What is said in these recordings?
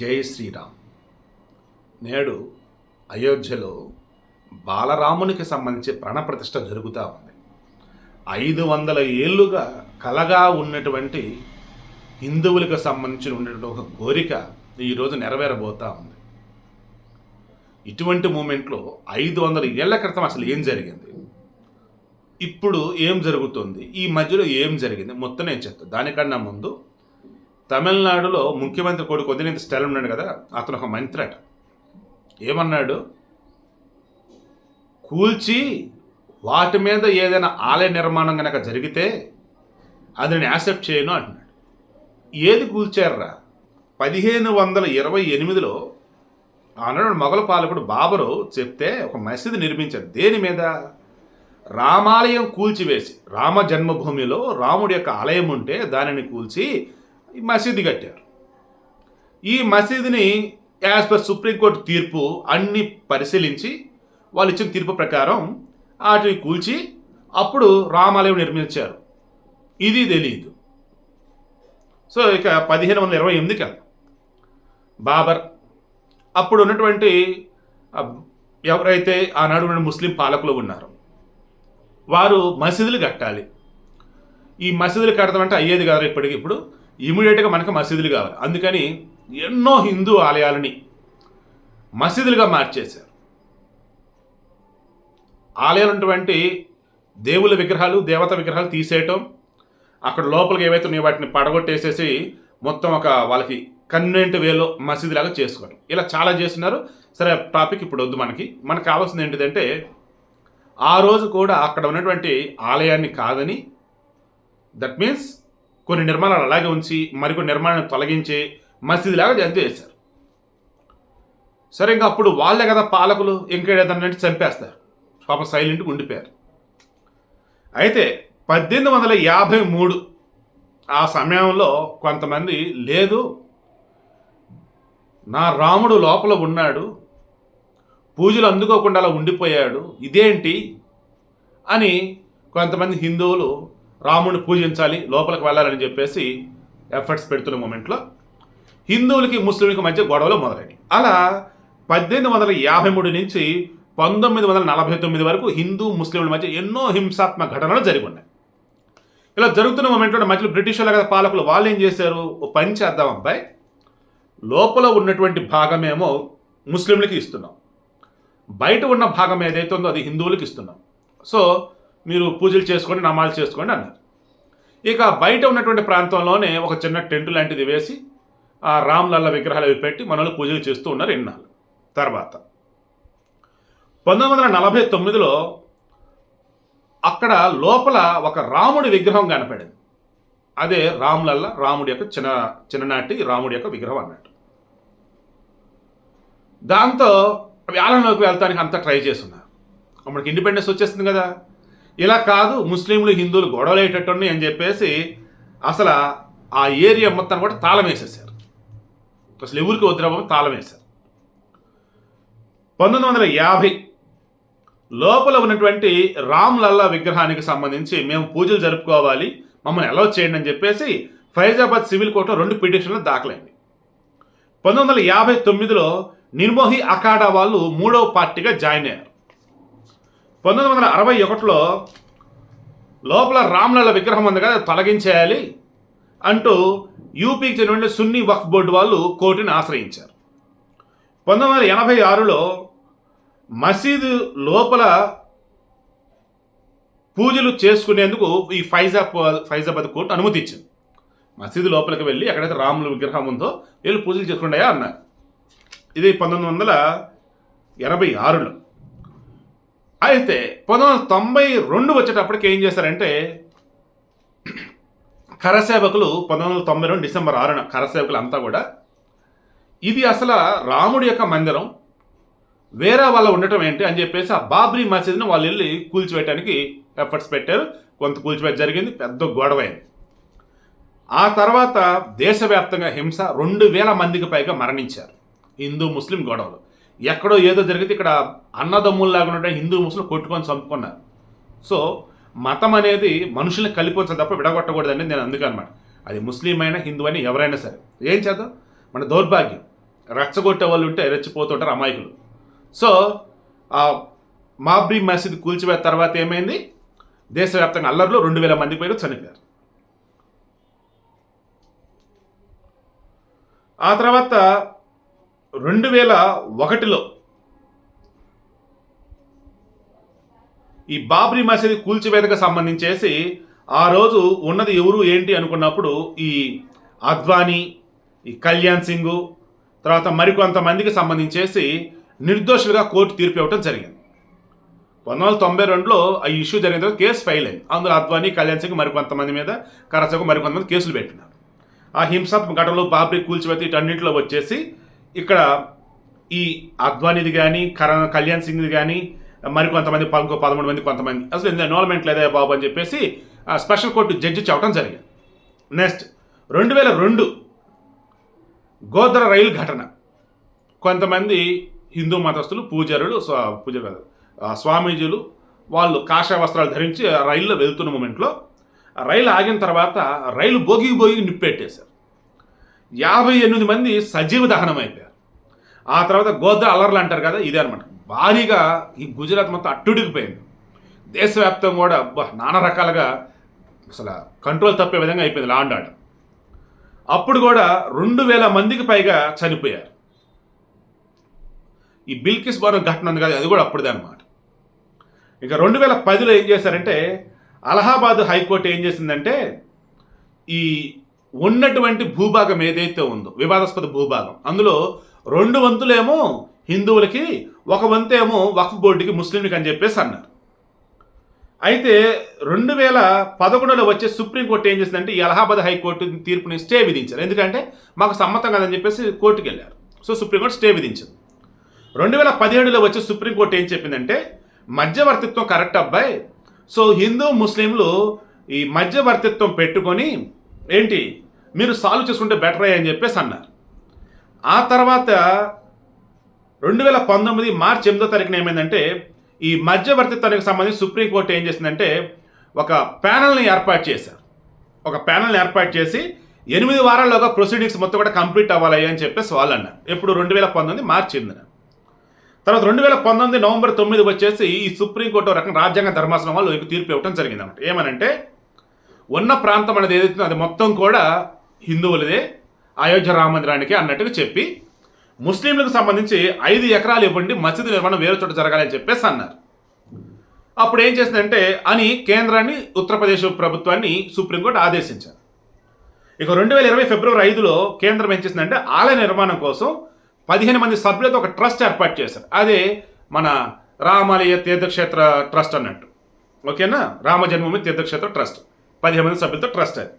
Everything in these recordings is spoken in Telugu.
జై శ్రీరామ్. నేడు అయోధ్యలో బాలరామునికి సంబంధించి ప్రాణప్రతిష్ఠ జరుగుతూ ఉంది. ఐదు వందల ఏళ్ళుగా కలగా ఉన్నటువంటి హిందువులకు సంబంధించి ఉన్నటువంటి ఒక కోరిక ఈరోజు నెరవేరబోతా ఉంది. ఇటువంటి మూమెంట్లో ఐదు వందల ఏళ్ళ క్రితం అసలు ఏం జరిగింది? ఇప్పుడు ఏం జరుగుతుంది? ఈ మధ్యలో ఏం జరిగింది? మొత్తం నేను చెప్తాను దానికన్నా ముందు తమిళనాడులో ముఖ్యమంత్రి కొడుకు వదిలేంత స్టైల్ ఉన్నాడు కదా అతను ఒక మంత్రి అట. ఏమన్నాడు? కూల్చి వాటి మీద ఏదైనా ఆలయ నిర్మాణం కనుక జరిగితే అది నేను యాక్సెప్ట్ చేయను అంటున్నాడు. ఏది కూల్చారా పదిహేను వందల ఇరవై ఎనిమిదిలో ఆనాడు మొఘల పాలకుడు బాబరు చెప్తే ఒక మసీదు నిర్మించారు. దేని మీద? రామాలయం కూల్చివేసి రామ జన్మభూమిలో రాముడి యొక్క ఆలయం ఉంటే దానిని కూల్చి ఈ మసీదు కట్టారు. ఈ మసీదుని యాజ్ పర్ సుప్రీంకోర్టు తీర్పు అన్ని పరిశీలించి వాళ్ళు ఇచ్చిన తీర్పు ప్రకారం వాటిని కూల్చి అప్పుడు రామాలయం నిర్మించారు. ఇది తెలియదు సో ఇక పదిహేను వందల ఇరవై ఎనిమిది కాదు బాబర్ అప్పుడు ఉన్నటువంటి ఎవరైతే ఆనాడు ఉన్న ముస్లిం పాలకులు ఉన్నారో వారు మసీదులు కట్టాలి. ఈ మసీదులు కడతామంటే అయ్యేది కాదు ఇప్పటికి ఇప్పుడు. ఇమీడియట్గా మనకు మసీదులు కావాలి. అందుకని ఎన్నో హిందూ ఆలయాలని మసీదులుగా మార్చేశారు. ఆలయాలు ఉన్నటువంటి దేవుల విగ్రహాలు దేవత విగ్రహాలు తీసేయటం అక్కడ లోపలికి ఏవైతే ఉన్నాయో వాటిని పడగొట్టేసేసి మొత్తం ఒక వాళ్ళకి కన్వెంట్ వేలో మసీదులాగా చేసుకోవడం ఇలా చాలా చేస్తున్నారు. సరే టాపిక్ ఇప్పుడు వద్దు మనకి. మనకు కావాల్సింది ఏంటిదంటే ఆ రోజు కూడా అక్కడ ఉన్నటువంటి ఆలయాన్ని కాదని దట్ మీన్స్ కొన్ని నిర్మాణాలు అలాగే ఉంచి మరికొన్ని నిర్మాణాలను తొలగించి మసీదు లాగా జంతు చేశారు సరే ఇంకా అప్పుడు వాళ్ళే కదా పాలకులు ఇంకేదన్నా చంపేస్తారు. పాప సైలెంట్గా ఉండిపోయారు. అయితే పద్దెనిమిది వందల యాభై మూడు ఆ సమయంలో కొంతమంది లేదు నా రాముడు లోపల ఉన్నాడు పూజలు అందుకోకుండా అలా ఉండిపోయాడు ఇదేంటి అని కొంతమంది హిందువులు రాముడిని పూజించాలి లోపలికి వెళ్ళాలని చెప్పేసి ఎఫర్ట్స్ పెడుతున్న మూమెంట్లో హిందువులకి ముస్లింలకి మధ్య గొడవలు మొదలైనవి అలా పద్దెనిమిది వందల యాభై మూడు నుంచి పంతొమ్మిది వందల నలభై తొమ్మిది వరకు హిందూ ముస్లింల మధ్య ఎన్నో హింసాత్మక ఘటనలు జరిగి ఉన్నాయి ఇలా జరుగుతున్న మూమెంట్లో మధ్యలో బ్రిటిష్ వాళ్ళ కదా పాలకులు వాళ్ళు ఏం చేశారు? ఓ పని చేద్దాం అబ్బాయి లోపల ఉన్నటువంటి భాగమేమో ముస్లింలకి ఇస్తున్నాం. బయట ఉన్న భాగం ఏదైతే ఉందో అది హిందువులకి ఇస్తున్నాం. సో మీరు పూజలు చేసుకోండి నమాజ్ చేసుకోండి అన్నారు. ఇక బయట ఉన్నటువంటి ప్రాంతంలోనే ఒక చిన్న టెంట్ లాంటిది వేసి ఆ రామ్లల్ల విగ్రహాలు అవి పెట్టి మనల్ని పూజలు చేస్తూ ఉన్నారు ఎన్నాళ్ళు తర్వాత పంతొమ్మిది వందల నలభై తొమ్మిదిలో అక్కడ లోపల ఒక రాముడి విగ్రహం కనపడింది. అదే రాములల్ల రాముడి యొక్క చిన్న చిన్ననాటి రాముడి యొక్క విగ్రహం అన్నట్టు. దాంతో వేలంలోకి వెళ్తానికి అంతా ట్రై చేస్తున్నారు. మనకి ఇండిపెండెన్స్ వచ్చేస్తుంది కదా. ఇలా కాదు ముస్లింలు హిందువులు గొడవలేటట్టుని అని చెప్పేసి అసలు ఆ ఏరియా మొత్తం కూడా తాళం వేసేసారు అసలు ఎవరికి వద్దురాబో తాళం వేశారు పంతొమ్మిది వందల యాభై లోపల ఉన్నటువంటి రామ్ లల్లా విగ్రహానికి సంబంధించి మేము పూజలు జరుపుకోవాలి మమ్మల్ని అలౌ చేయండి అని చెప్పేసి ఫైజాబాద్ సివిల్ కోర్టులో రెండు పిటిషన్లు దాఖలైంది. పంతొమ్మిది వందల యాభై తొమ్మిదిలో నిర్మోహి అఖాడా వాళ్ళు మూడవ పార్టీగా జాయిన్ అయ్యారు. పంతొమ్మిది వందల అరవై ఒకటిలో లోపల రామ్లల్ల విగ్రహం ఉంది కదా తొలగించేయాలి అంటూ యూపీకి చెందిన సున్నీ వక్ఫ్ బోర్డు వాళ్ళు కోర్టుని ఆశ్రయించారు. పంతొమ్మిది వందల ఎనభై ఆరులో మసీదు లోపల పూజలు చేసుకునేందుకు ఈ ఫైజాబ్ ఫైజాబాద్ కోర్టు అనుమతి ఇచ్చింది మసీదు లోపలికి వెళ్ళి ఎక్కడైతే రాముల విగ్రహం ఉందో వీళ్ళు పూజలు చేసుకుంటాయా అన్నారు. ఇది పంతొమ్మిది వందల ఎనభై ఆరులో. అయితే పంతొమ్మిది వందల తొంభై రెండు వచ్చేటప్పటికి ఏం చేశారంటే కరసేవకులు పంతొమ్మిది వందల తొంభై రెండు డిసెంబర్ ఆరున కరసేవకులు అంతా కూడా ఇది అసలు రాముడి యొక్క మందిరం వేరే వాళ్ళ ఉండటం ఏంటి అని చెప్పేసి ఆ బాబ్రీ మసీద్ని వాళ్ళు వెళ్ళి కూల్చివేయడానికి ఎఫర్ట్స్ పెట్టారు. కొంత కూల్చివేయడం జరిగింది పెద్ద గొడవైంది ఆ తర్వాత దేశవ్యాప్తంగా హింస రెండు వేల మందికి పైగా మరణించారు. హిందూ ముస్లిం గొడవలు. ఎక్కడో ఏదో జరిగితే ఇక్కడ అన్నదమ్ముల్లాగా ఉండే హిందూ ముస్లిం కొట్టుకొని చంపుకున్నారు. సో మతం అనేది మనుషుల్ని కలిపొచ్చు తప్ప విడగొట్టకూడదు అనేది నేను అందుకనమాట అది ముస్లిం అయినా హిందూ అయినా ఎవరైనా సరే. ఏం చేద్దాం? మన దౌర్భాగ్యం. రెచ్చగొట్టే వాళ్ళు ఉంటే రెచ్చిపోతుంటారు అమాయకులు. సో ఆ మాబ్రీ మసీద్ కూల్చివేత తర్వాత ఏమైంది? దేశవ్యాప్తంగా అల్లర్లో రెండు వేల మంది పైగా చనిపోయారు. ఆ తర్వాత రెండు వేల ఒకటిలో ఈ బాబ్రీ మసీద్ కూల్చివేతకు సంబంధించేసి ఆ రోజు ఉన్నది ఎవరు ఏంటి అనుకున్నప్పుడు ఈ అద్వానీ ఈ కళ్యాణ్ సింగ్ తర్వాత మరికొంతమందికి సంబంధించేసి నిర్దోషులుగా కోర్టు తీర్పు ఇవ్వడం జరిగింది. పంతొమ్మిది వందల తొంభై రెండులో ఆ ఇష్యూ జరిగిన తర్వాత కేసు ఫైల్ అయింది. అందులో అద్వానీ కళ్యాణ్ సింగ్ మరికొంతమంది మీద కరసకు మరికొంతమంది కేసులు పెట్టినారు. ఆ హింసాత్మక ఘటనలో బాబ్రీ కూల్చివేత ఇటన్నింటిలో వచ్చేసి ఇక్కడ ఈ అద్వానీది కానీ కరణ్ కళ్యాణ్ సింగ్ది కానీ మరికొంతమంది ఇంకో పదమూడు మంది కొంతమంది. అసలు ఇందులో ఇన్వాల్వ్మెంట్ లేదా బాబు అని చెప్పేసి స్పెషల్ కోర్టు జడ్జి చెప్పడం జరిగింది. నెక్స్ట్ రెండు వేల రెండు గోద్ర రైలు ఘటన. కొంతమంది హిందూ మతస్థులు పూజారులు స్వా- పూజ కాదు స్వామీజీలు వాళ్ళు కాషాయ వస్త్రాలు ధరించి ఆ రైల్లో వెళ్తున్న మూమెంట్లో రైలు ఆగిన తర్వాత రైలు బోగి బోగి నిప్పెట్టేశారు. యాభై ఎనిమిది మంది సజీవ దహనం అయిపోయారు. ఆ తర్వాత గోద్ర అలర్లు అంటారు కదా ఇదే అనమాట భారీగా ఈ గుజరాత్ మొత్తం అట్టుడికిపోయింది దేశవ్యాప్తం కూడా అబ్బా, నానా రకాలుగా అసలు కంట్రోల్ తప్పే విధంగా అయిపోయింది లాండ్ ఆర్డర్. అప్పుడు కూడా రెండు వేల మందికి పైగా చనిపోయారు. ఈ బిల్కిస్ బాను ఘటన ఉంది కదా అది కూడా అప్పుడుదే అనమాట ఇక రెండు వేల పదిలో ఏం చేశారంటే అలహాబాద్ హైకోర్టు ఏం చేసిందంటే ఈ ఉన్నటువంటి భూభాగం ఏదైతే ఉందో వివాదాస్పద భూభాగం అందులో రెండు వంతులేమో హిందువులకి ఒక వంతు ఏమో వక్ఫ్ బోర్డుకి ముస్లింలకి అని చెప్పేసి అన్నారు. అయితే రెండు వేల పదకొండులో వచ్చే సుప్రీంకోర్టు ఏం చేసిందంటే ఈ అలహాబాద్ హైకోర్టు తీర్పుని స్టే విధించారు. ఎందుకంటే మాకు సమ్మతం కదని చెప్పేసి కోర్టుకి వెళ్ళారు. సో సుప్రీంకోర్టు స్టే విధించింది. రెండు వేల పదిహేడులో వచ్చే సుప్రీంకోర్టు ఏం చెప్పిందంటే మధ్యవర్తిత్వం కరెక్ట్ అబ్బాయి. సో హిందూ ముస్లింలు ఈ మధ్యవర్తిత్వం పెట్టుకొని ఏంటి మీరు సాల్వ్ చేసుకుంటే బెటర్ అని చెప్పేసి అన్నారు. ఆ తర్వాత రెండు వేల పంతొమ్మిది మార్చి ఎనిమిదో తారీఖున ఏమైందంటే ఈ మధ్యవర్తిత్వానికి సంబంధించి సుప్రీంకోర్టు ఏం చేసిందంటే ఒక ప్యానల్ని ఏర్పాటు చేశారు. ఒక ప్యానల్ని ఏర్పాటు చేసి ఎనిమిది వారాల్లోగా ప్రొసీడింగ్స్ మొత్తం కూడా కంప్లీట్ అవ్వాలి అని చెప్పేసి వాళ్ళు అన్నారు. ఎప్పుడు రెండు వేల పంతొమ్మిది మార్చి ఎనిమిదిన. తర్వాత రెండు వేల పంతొమ్మిది నవంబర్ తొమ్మిది వచ్చేసి ఈ సుప్రీంకోర్టు రకం రాజ్యాంగ ధర్మాసనం వాళ్ళు తీర్పు ఇవ్వడం జరిగింది అనమాట ఏమనంటే ఉన్న ప్రాంతం అనేది ఏదైతే అది మొత్తం కూడా హిందువులదే అయోధ్య రామమందిరానికి అన్నట్టుగా చెప్పి ముస్లింలకు సంబంధించి ఐదు ఎకరాలు ఇవ్వండి మసీదు నిర్మాణం వేరే చోట జరగాలని చెప్పేసి అన్నారు. అప్పుడు ఏం చేసిందంటే అని కేంద్రాన్ని ఉత్తరప్రదేశ్ ప్రభుత్వాన్ని సుప్రీంకోర్టు ఆదేశించారు. ఇక రెండు వేల ఇరవై ఫిబ్రవరి ఐదులో కేంద్రం ఏం చేసిందంటే ఆలయ నిర్మాణం కోసం పదిహేను మంది సభ్యులతో ఒక ట్రస్ట్ ఏర్పాటు చేశారు. అదే మన రామాలయ తీర్థక్షేత్ర ట్రస్ట్ అన్నట్టు. ఓకేనా? రామ జన్మభూమి తీర్థక్షేత్ర ట్రస్ట్. పదిహేను మంది సభ్యులతో ట్రస్ట్ అది.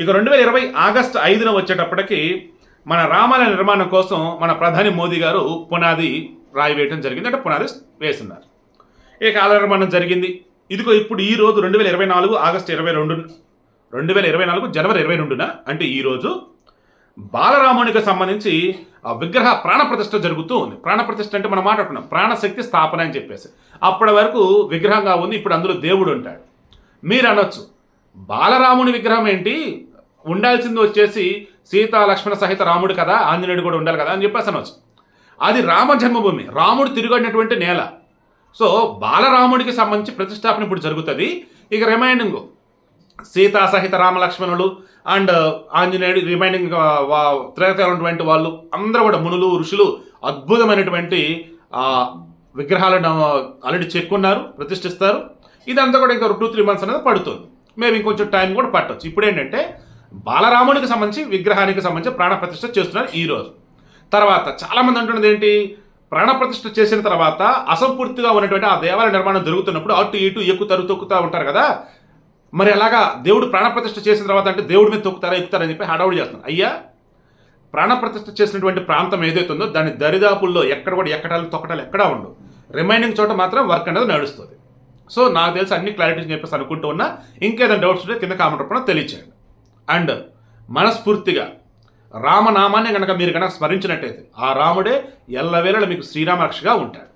ఇక రెండు వేల ఇరవై ఆగస్టు ఐదున వచ్చేటప్పటికి మన రామాలయ నిర్మాణం కోసం మన ప్రధాని మోదీ గారు పునాది రాయి వేయడం జరిగింది. అంటే పునాది వేస్తున్నారు. ఇక ఆలయ నిర్మాణం జరిగింది. ఇదిగో ఇప్పుడు ఈ రోజు రెండు వేల ఇరవై నాలుగు ఆగస్టు ఇరవై రెండు రెండు వేల ఇరవై నాలుగు జనవరి ఇరవై రెండున అంటే ఈరోజు బాలరామునికి సంబంధించి ఆ విగ్రహ ప్రాణ ప్రతిష్ఠ జరుగుతూ ఉంది. ప్రాణ ప్రతిష్ఠ అంటే మనం మాట్లాడుకున్నాం. ప్రాణశక్తి స్థాపన అని చెప్పేసి. అప్పటి వరకు విగ్రహంగా ఉంది. ఇప్పుడు అందులో దేవుడు ఉంటాడు. మీరు అనొచ్చు. బాలరాముని విగ్రహం ఏంటి? ఉండాల్సింది వచ్చేసి సీతా లక్ష్మణ సహిత రాముడు కదా ఆంజనేయుడు కూడా ఉండాలి కదా అని చెప్పేసి అనొచ్చు. అది రామ జన్మభూమి రాముడు తిరుగడినటువంటి నేల. సో బాలరాముడికి సంబంధించి ప్రతిష్టాపన ఇప్పుడు జరుగుతుంది. ఇక రిమైండింగ్ సీతా సహిత రామ లక్ష్మణులు అండ్ ఆంజనేయుడు రిమైనింగ్ త్రేతలో ఉన్నటువంటి వాళ్ళు అందరూ కూడా మునులు ఋషులు అద్భుతమైనటువంటి విగ్రహాలను ఆల్రెడీ చెక్కున్నారు ప్రతిష్ఠిస్తారు. ఇదంతా కూడా ఇంకా టూ త్రీ మంత్స్ అనేది పడుతుంది. మేము ఇంకొంచెం టైం కూడా పట్టవచ్చు ఇప్పుడు ఏంటంటే బాలరామునికి సంబంధించి విగ్రహానికి సంబంధించి ప్రాణప్రతిష్ఠ చేస్తున్నారు ఈరోజు తర్వాత చాలామంది అంటున్నది ఏంటి? ప్రాణప్రతిష్ఠ చేసిన తర్వాత అసంపూర్తిగా ఉన్నటువంటి ఆ దేవాలయ నిర్మాణం జరుగుతున్నప్పుడు అటు ఇటు ఎక్కుతారు తొక్కుతూ ఉంటారు కదా. మరి అలాగా దేవుడు ప్రాణప్రతిష్ఠ చేసిన తర్వాత అంటే దేవుడి మీద తొక్కుతారా ఎక్కుతారని చెప్పి హడావుడి చేస్తున్నారు. అయ్యా ప్రాణప్రతిష్ఠ చేసినటువంటి ప్రాంతం ఏదైతే ఉందో దాని దరిదాపుల్లో ఎక్కడ కూడా ఎక్కడాలు తొక్కటాలు ఎక్కడా ఉండవు. రిమైనింగ్ చోట మాత్రం వర్క్ అనేది నడుస్తుంది. సో నాకు తెలిసి అన్ని క్లారిటీస్ చెప్పేసి అనుకుంటూ ఉన్నా ఇంకేదైనా డౌట్స్ ఉంటే కింద కామెంట్ రూపంలో తెలియచేయండి. అండ్ మనస్ఫూర్తిగా రామనామాన్ని కనుక మీరు కనుక స్మరించినట్టయితే ఆ రాముడే ఎల్లవేళలో మీకు శ్రీరామరక్షగా ఉంటాడు.